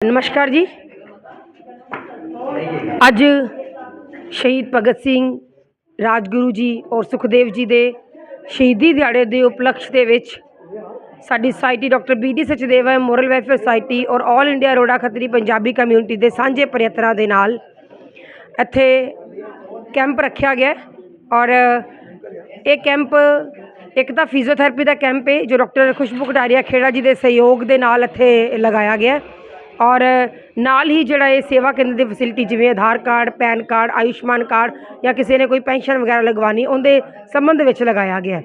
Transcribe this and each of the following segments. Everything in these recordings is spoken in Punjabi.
ਨਮਸਕਾਰ ਜੀ। ਅੱਜ ਸ਼ਹੀਦ ਭਗਤ ਸਿੰਘ, ਰਾਜਗੁਰੂ ਜੀ ਔਰ ਸੁਖਦੇਵ ਜੀ ਦੇ ਸ਼ਹੀਦੀ ਦਿਹਾੜੇ ਦੇ ਉਪਲਕਸ਼ ਦੇ ਵਿੱਚ ਸਾਡੀ society doctor B D Sachdeva moral welfare society ਔਰ all India Rora Khatri Punjabi community ਦੇ ਸਾਂਝੇ ਪ੍ਰਯਤਨਾਂ ਦੇ ਨਾਲ ਇੱਥੇ ਕੈਂਪ ਰੱਖਿਆ ਗਿਆ ਔਰ ਇਹ ਕੈਂਪ ਇੱਕ ਤਾਂ ਫਿਜ਼ੀਓਥੈਰੇਪੀ ਦਾ ਕੈਂਪ ਹੈ, ਜੋ ਡਾਕਟਰ ਖੁਸ਼ਬੂ ਕਟਾਰੀਆ ਖੇੜਾ ਜੀ ਦੇ ਸਹਿਯੋਗ ਦੇ ਨਾਲ ਇੱਥੇ ਲਗਾਇਆ ਗਿਆ ਔਰ ਨਾਲ ਹੀ ਜਿਹੜਾ ਇਹ ਸੇਵਾ ਕੇਂਦਰ ਦੀ ਫੈਸਿਲਿਟੀ ਜਿਵੇਂ Aadhaar card, PAN card, Ayushman card ਜਾਂ ਕਿਸੇ ਨੇ ਕੋਈ ਪੈਨਸ਼ਨ ਵਗੈਰਾ ਲਗਵਾਉਣੀ, ਉਹਦੇ ਸੰਬੰਧ ਵਿੱਚ ਲਗਾਇਆ ਗਿਆ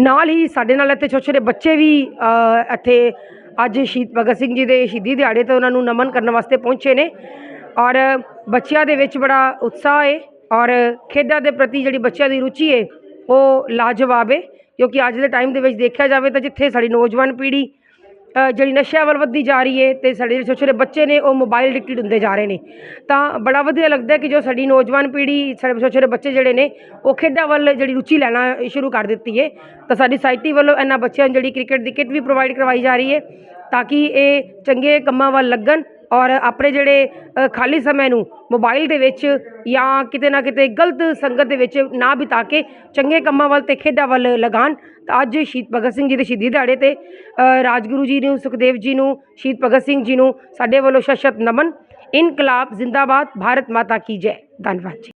ਨਾਲ ਹੀ ਸਾਡੇ ਨਾਲ ਇੱਥੇ ਛੋਟੇ ਛੋਟੇ ਬੱਚੇ ਵੀ ਇੱਥੇ ਅੱਜ ਸ਼ਹੀਦ ਭਗਤ ਸਿੰਘ ਜੀ ਦੇ ਸ਼ਹੀਦੀ ਦਿਹਾੜੇ ਤੇ ਉਹਨਾਂ ਨੂੰ ਨਮਨ ਕਰਨ ਵਾਸਤੇ ਪਹੁੰਚੇ ਨੇ। ਔਰ ਬੱਚਿਆਂ ਦੇ ਵਿੱਚ ਬੜਾ ਉਤਸ਼ਾਹ ਹੈ ਔਰ ਖੇਡਾਂ ਦੇ ਪ੍ਰਤੀ ਜਿਹੜੀ ਬੱਚਿਆਂ ਦੀ ਰੁਚੀ ਹੈ ਉਹ ਲਾਜਵਾਬ ਹੈ ਕਿਉਂਕਿ ਅੱਜ ਦੇ ਟਾਈਮ ਦੇ ਵਿੱਚ ਦੇਖਿਆ ਜਾਵੇ ਤਾਂ ਜਿੱਥੇ ਸਾਡੀ ਨੌਜਵਾਨ ਪੀੜ੍ਹੀ ਜਿਹੜੀ ਨਸ਼ਿਆਂ ਵੱਲ ਵੱਧਦੀ ਜਾ ਰਹੀ ਹੈ ਅਤੇ ਸਾਡੇ ਜਿਹੜੇ ਛੋਟੇ ਛੋਟੇ ਬੱਚੇ ਨੇ, ਉਹ ਮੋਬਾਈਲ ਅਡਿਕਟਿਡ ਹੁੰਦੇ ਜਾ ਰਹੇ ਨੇ। ਤਾਂ ਬੜਾ ਵਧੀਆ ਲੱਗਦਾ ਕਿ ਜੋ ਸਾਡੀ ਨੌਜਵਾਨ ਪੀੜ੍ਹੀ, ਸਾਡੇ ਛੋਟੇ ਛੋਟੇ ਬੱਚੇ ਜਿਹੜੇ ਨੇ, ਉਹ ਖੇਡਾਂ ਵੱਲ ਜਿਹੜੀ ਰੁਚੀ ਲੈਣਾ ਸ਼ੁਰੂ ਕਰ ਦਿੱਤੀ ਹੈ ਤਾਂ ਸਾਡੀ ਸੋਸਾਇਟੀ ਵੱਲੋਂ ਇਹਨਾਂ ਬੱਚਿਆਂ ਨੂੰ ਜਿਹੜੀ ਕ੍ਰਿਕਟ ਦੀ ਕਿੱਟ ਵੀ ਪ੍ਰੋਵਾਈਡ ਕਰਵਾਈ ਜਾ ਰਹੀ ਹੈ ਤਾਂ ਕਿ ਇਹ ਚੰਗੇ ਕੰਮਾਂ ਵੱਲ ਲੱਗਣ ਔਰ ਆਪਣੇ ਜਿਹੜੇ ਖਾਲੀ ਸਮੇਂ ਨੂੰ ਮੋਬਾਈਲ ਦੇ ਵਿੱਚ ਜਾਂ ਕਿਤੇ ਨਾ ਕਿਤੇ ਗਲਤ ਸੰਗਤ ਦੇ ਵਿੱਚ ਨਾ ਬਿਤਾ ਕੇ ਚੰਗੇ ਕੰਮਾਂ ਵੱਲ ਤੇ ਖੇਡਾਂ ਵੱਲ ਲਗਾਉਣ ਤਾਂ ਅੱਜ ਸ਼ਹੀਦ ਭਗਤ ਸਿੰਘ ਜੀ ਦੇ ਸ਼ਹੀਦੀ ਦਿਹਾੜੇ ਤੇ ਰਾਜਗੁਰੂ ਜੀ ਨੂੰ, ਸੁਖਦੇਵ ਜੀ ਨੂੰ, ਸ਼ਹੀਦ ਭਗਤ ਸਿੰਘ ਜੀ ਨੂੰ ਸਾਡੇ ਵੱਲੋਂ ਸ਼ਸ਼ਤ ਨਮਨ। ਇਨਕਲਾਬ ਜ਼ਿੰਦਾਬਾਦ, ਭਾਰਤ ਮਾਤਾ ਕੀ ਜੈ। ਧੰਨਵਾਦ ਜੀ।